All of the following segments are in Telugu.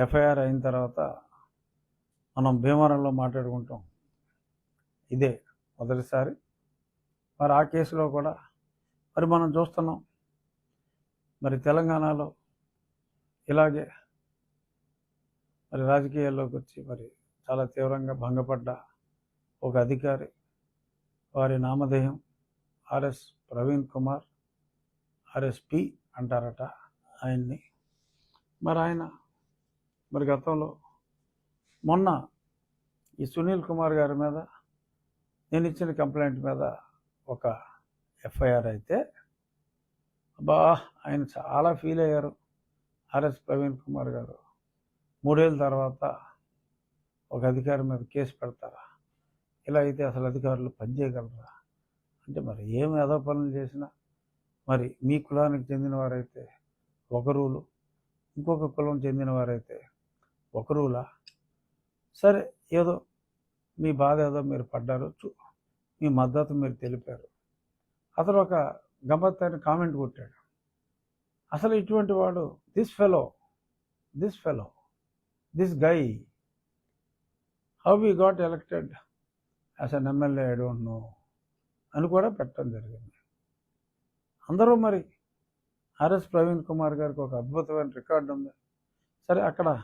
ఎఫ్ఐఆర్ అయిన తర్వాత మనం భీమవరంలో మాట్లాడుకుంటాం. ఇదే మొదటిసారి. మరి ఆ కేసులో కూడా మరి మనం చూస్తున్నాం. మరి తెలంగాణలో ఇలాగే మరి రాజకీయాల్లోకి వచ్చి మరి చాలా తీవ్రంగా భంగపడ్డ ఒక అధికారి వారి నామధేయం ఆర్ఎస్ ప్రవీణ్ కుమార్ ఆర్ఎస్పి అంటారట ఆయన్ని. మరి ఆయన మరి గతంలో మొన్న ఈ సునీల్ కుమార్ గారి మీద నేను ఇచ్చిన కంప్లైంట్ మీద ఒక ఎఫ్ఐఆర్ అయితే అబ్బా ఆయన చాలా ఫీల్ అయ్యారు. ఆర్ఎస్ ప్రవీణ్ కుమార్ గారు మూడేళ్ళ తర్వాత ఒక అధికారి మీద కేసు పెడతారా? ఇలా అయితే అసలు అధికారులు పనిచేయగలరా అంటే మరి ఏమి ఏదో పనులు చేసినా మరి మీ కులానికి చెందిన వారైతే ఒక రూలు ఇంకొక కులం చెందిన వారైతే ఒక రూలా? సరే ఏదో మీ బాధ ఏదో మీరు పడ్డారు చూ- మీ మద్దతు మీరు తెలిపారు. అతను ఒక గమ్మత్తైన కామెంట్ కొట్టాడు. అసలు ఇటువంటి వాడు this fellow this fellow this guy how we got elected as an MLA I don't know అని కూడా పెట్టడం జరిగింది. అందరూ మరి ఆర్ఎస్ ప్రవీణ్ కుమార్ గారికి ఒక అద్భుతమైన రికార్డు ఉంది. సరే అక్కడ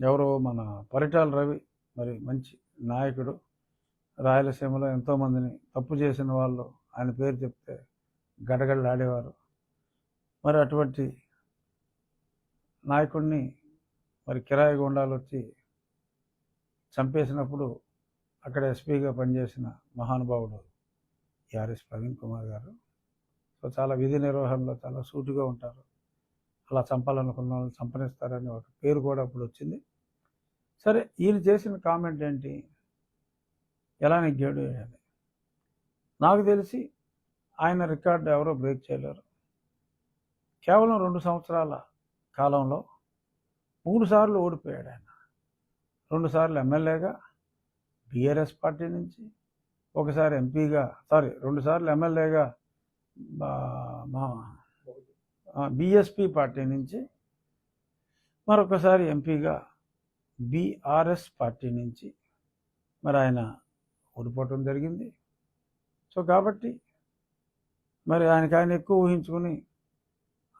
ఎవరో మన పరిటాల రవి మరి మంచి నాయకుడు రాయలసీమలో ఎంతోమందిని తప్పు చేసిన వాళ్ళు ఆయన పేరు చెప్తే గడగడలాడేవారు. మరి అటువంటి నాయకుడిని మరి కిరాయి గుండాలు వచ్చి చంపేసినప్పుడు అక్కడ ఎస్పీగా పనిచేసిన మహానుభావుడు ఆర్ఎస్ ప్రవీణ్ కుమార్ గారు. సో చాలా విధి నిర్వహణలో చాలా సూటిగా ఉంటారు. అలా చంపాలనుకున్న వాళ్ళు చంపనిస్తారని ఒక పేరు కూడా అప్పుడు వచ్చింది. సరే ఈయన చేసిన కామెంట్ ఏంటి? ఎలా నెగ్గాడు అని నాకు తెలిసి ఆయన రికార్డు ఎవరో బ్రేక్ చేయలేరు. కేవలం రెండు సంవత్సరాల కాలంలో మూడు సార్లు ఓడిపోయాడు ఆయన. రెండు సార్లు ఎమ్మెల్యేగా బీఆర్ఎస్ పార్టీ నుంచి ఒకసారి ఎంపీగా సారీ రెండు సార్లు ఎమ్మెల్యేగా మా బీఎస్పీ పార్టీ నుంచి మరొకసారి ఎంపీగా బీఆర్ఎస్ పార్టీ నుంచి మరి ఆయన ఓడిపోవటం జరిగింది. సో కాబట్టి మరి ఆయనకి ఆయన ఎక్కువ ఊహించుకుని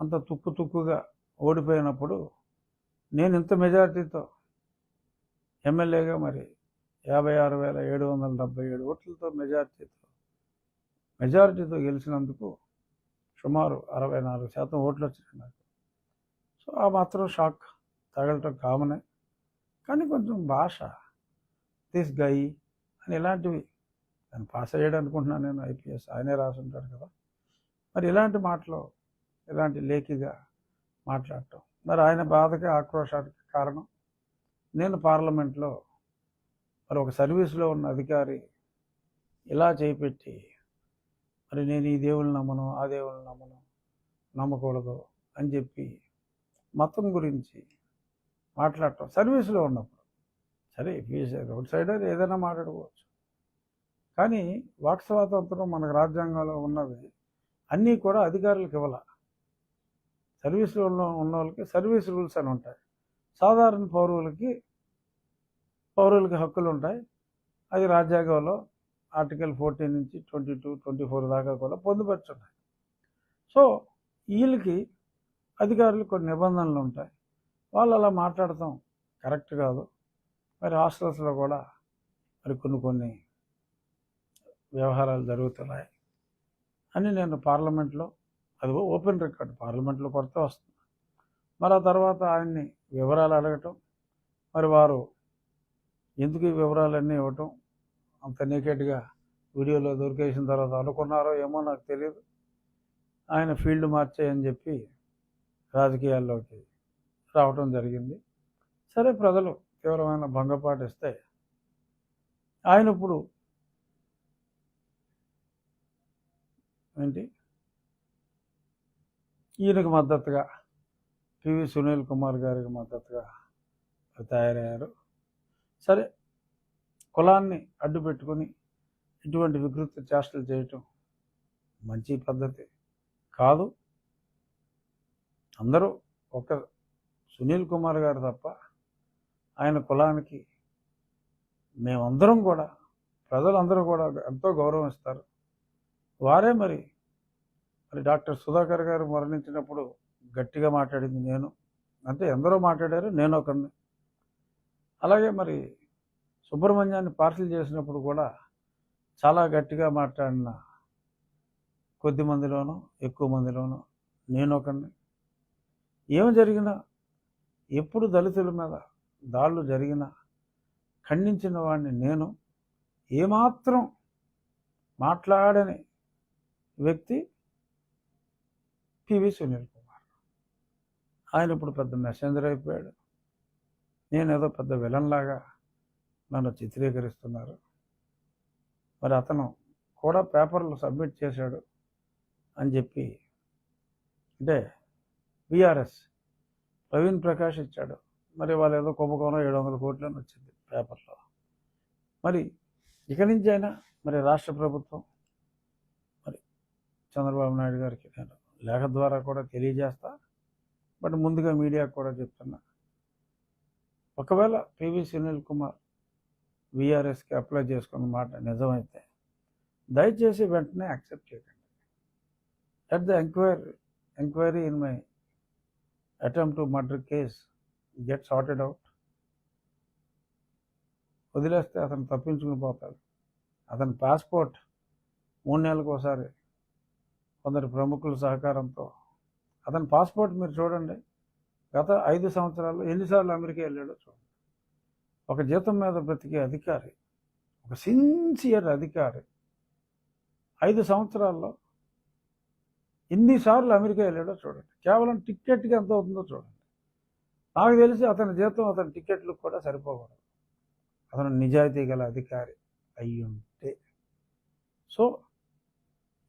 అంత తుక్కు తుక్కుగా ఓడిపోయినప్పుడు నేను ఇంత మెజారిటీతో ఎమ్మెల్యేగా మరి యాభై ఆరు వేల ఏడు వందల డెబ్బై ఏడు ఓట్లతో మెజారిటీతో మెజారిటీతో గెలిచినందుకు సుమారు అరవై నాలుగు శాతం ఓట్లు వచ్చినాయి నాకు. సో ఆ మాత్రం షాక్ తగలటం కామనే. కానీ కొంచెం భాష దిస్ గై అని ఇలాంటివి నేను పాస్ అయ్యాడు అనుకుంటున్నాను నేను ఐపీఎస్. ఆయనే రాసి ఉంటాడు కదా. మరి ఇలాంటి మాటలు ఇలాంటి లేఖిగా మాట్లాడటం. మరి ఆయన బాధకి ఆక్రోషానికి కారణం నేను పార్లమెంట్లో మరి ఒక సర్వీస్లో ఉన్న అధికారి ఇలా చేపెట్టి మరి నేను ఈ దేవుని నమ్మను ఆ దేవుని నమ్మను నమ్మకూడదు అని చెప్పి మతం గురించి మాట్లాడటం. సర్వీస్లో ఉన్నప్పుడు. సరే ఫీజు రోడ్ సైడర్ ఏదైనా మాట్లాడుకోవచ్చు. కానీ వాక్ స్వాతంత్రం మనకు రాజ్యాంగంలో ఉన్నవి అన్నీ కూడా అధికారులకు ఇవ్వాల. సర్వీస్లో ఉన్న ఉన్న వాళ్ళకి సర్వీస్ రూల్స్ అని ఉంటాయి. సాధారణ పౌరులకి పౌరులకి హక్కులు ఉంటాయి. అది రాజ్యాంగంలో ఆర్టికల్ ఫోర్టీన్ నుంచి ట్వంటీ టూ ట్వంటీ ఫోర్ దాకా కూడా పొందుపరుచున్నాయి సో వీళ్ళకి అధికారులు కొన్ని నిబంధనలు ఉంటాయి. వాళ్ళు అలా మాట్లాడటం కరెక్ట్ కాదు. మరి హాస్టల్స్లో కూడా మరి కొన్ని కొన్ని వ్యవహారాలు జరుగుతున్నాయి అని నేను పార్లమెంట్లో అది ఓపెన్ రికార్డ్ పార్లమెంట్లో కొరత వస్తుంది. మరి ఆ తర్వాత ఆయన్ని వివరాలు అడగటం మరి వారు ఎందుకు ఈ వివరాలన్నీ ఇవ్వటం అంత నేకెడ్గా వీడియోలో దొరికేసిన తర్వాత అనుకున్నారో ఏమో నాకు తెలియదు ఆయన ఫీల్డ్ మార్చేయని చెప్పి రాజకీయాల్లోకి రావటం జరిగింది. సరే ప్రజలు తీవ్రమైన భంగపాటిస్తే ఆయన ఇప్పుడు ఏంటి? ఈయనకు మద్దతుగా పివి సునీల్ కుమార్ గారికి మద్దతుగా తయారయ్యారు. సరే కులాన్ని అడ్డు పెట్టుకొని ఇటువంటి వికృత చేష్టలు చేయటం మంచి పద్ధతి కాదు. అందరూ ఒక సునీల్ కుమార్ గారు తప్ప ఆయన కులానికి మేమందరం కూడా ప్రజలందరూ కూడా ఎంతో గౌరవం ఇస్తారు. వారే మరి మరి డాక్టర్ సుధాకర్ గారు మరణించినప్పుడు గట్టిగా మాట్లాడింది నేను. అంటే ఎందరో మాట్లాడారు నేను ఒకరిని. అలాగే మరి సుబ్రహ్మణ్యాన్ని పార్సల్ చేసినప్పుడు కూడా చాలా గట్టిగా మాట్లాడిన కొద్ది మందిలోనూ ఎక్కువ మందిలోనూ నేను ఒకరిని ఏం జరిగినా ఎప్పుడు దళితుల మీద దాడులు జరిగినా ఖండించిన వాడిని నేను. ఏమాత్రం మాట్లాడని వ్యక్తి పివి సునీల్ కుమార్. ఆయన ఇప్పుడు పెద్ద మెసెంజర్ అయిపోయాడు. నేనేదో పెద్ద విలన్లాగా నన్ను చిత్రీకరిస్తున్నారు. మరి అతను కూడా పేపర్లు సబ్మిట్ చేశాడు అని చెప్పి అంటే బీఆర్ఎస్ ప్రవీణ్ ప్రకాష్ ఇచ్చాడు. మరి వాళ్ళు ఏదో కుంభకోణం ఏడు వందల కోట్లు అని వచ్చింది పేపర్లో. మరి ఇక నుంచి అయినా మరి రాష్ట్ర ప్రభుత్వం మరి చంద్రబాబు నాయుడు గారికి నేను లేఖ ద్వారా కూడా తెలియజేస్తా. బట్ ముందుగా మీడియాకు కూడా చెప్తున్నా. ఒకవేళ పివి సునీల్ కుమార్ విఆర్ఎస్కి అప్లై చేసుకున్న మాట నిజమైతే దయచేసి వెంటనే యాక్సెప్ట్ చేయకండి at the enquiry enquiry in my attempt to murder case get sorted out వదిలేస్తే అతను తప్పించుకుని పోతాడు. అతని పాస్పోర్ట్ మూడు నెలలకు ఒకసారి కొందరు ప్రముఖుల సహకారంతో. అతని పాస్పోర్ట్ మీరు చూడండి. గత ఐదు సంవత్సరాలు ఎన్నిసార్లు అమెరికా వెళ్ళాడో చూడండి. ఒక జీతం మీద బ్రతికే అధికారి ఒక సిన్సియర్ అధికారి ఐదు సంవత్సరాల్లో ఎన్నిసార్లు అమెరికా వెళ్ళాడో చూడండి. కేవలం టిక్కెట్కి ఎంత అవుతుందో చూడండి. నాకు తెలిసి అతని జీతం అతని టిక్కెట్లు కూడా సరిపోకూడదు. అతను నిజాయితీ గల అధికారి అయ్యుంటే. ఉంటే సో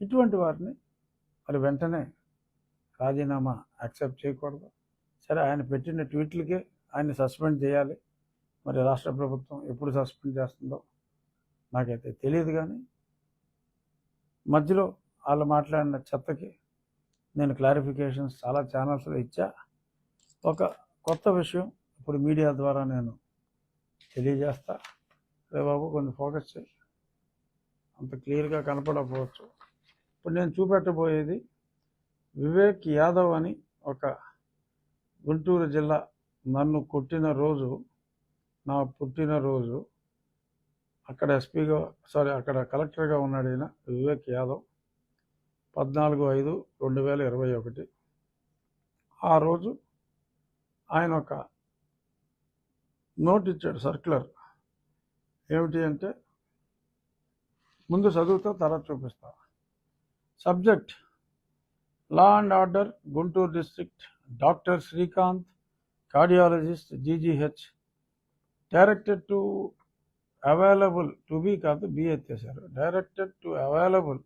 ఇటువంటి వారిని మరి వెంటనే రాజీనామా యాక్సెప్ట్ చేయకూడదు. సరే ఆయన పెట్టిన ట్వీట్లకే ఆయన సస్పెండ్ చేయాలి. మరి రాష్ట్ర ప్రభుత్వం ఎప్పుడు సస్పెండ్ చేస్తుందో నాకైతే తెలియదు కానీ మధ్యలో వాళ్ళు మాట్లాడిన చెత్తకి నేను క్లారిఫికేషన్స్ చాలా ఛానల్స్లో ఇచ్చా. ఒక కొత్త విషయం ఇప్పుడు మీడియా ద్వారా నేను తెలియజేస్తా. రే బాబు కొంచెం ఫోకస్ చేయి. అంత క్లియర్గా కనపడకపోవచ్చు. ఇప్పుడు నేను చూపెట్టబోయేది వివేక్ యాదవ్ అని ఒక గుంటూరు జిల్లా నన్ను కొట్టిన రోజు నా పుట్టినరోజు అక్కడ ఎస్పీగా సారీ అక్కడ కలెక్టర్గా ఉన్నాడు ఈయన వివేక్ యాదవ్. పద్నాలుగు ఐదు రెండు వేల ఇరవై ఒకటి. ఆ రోజు ఆయన ఒక నోట్ ఇచ్చాడు సర్క్యులర్. ఏమిటి అంటే ముందు చదువుతా తర్వాత చూపిస్తా. Subject law and order Guntur district doctor Srikanth cardiologist GGH directed to available to be కాదు బీ ఎత్తేసారు డైరెక్టెడ్ టు అవైలబుల్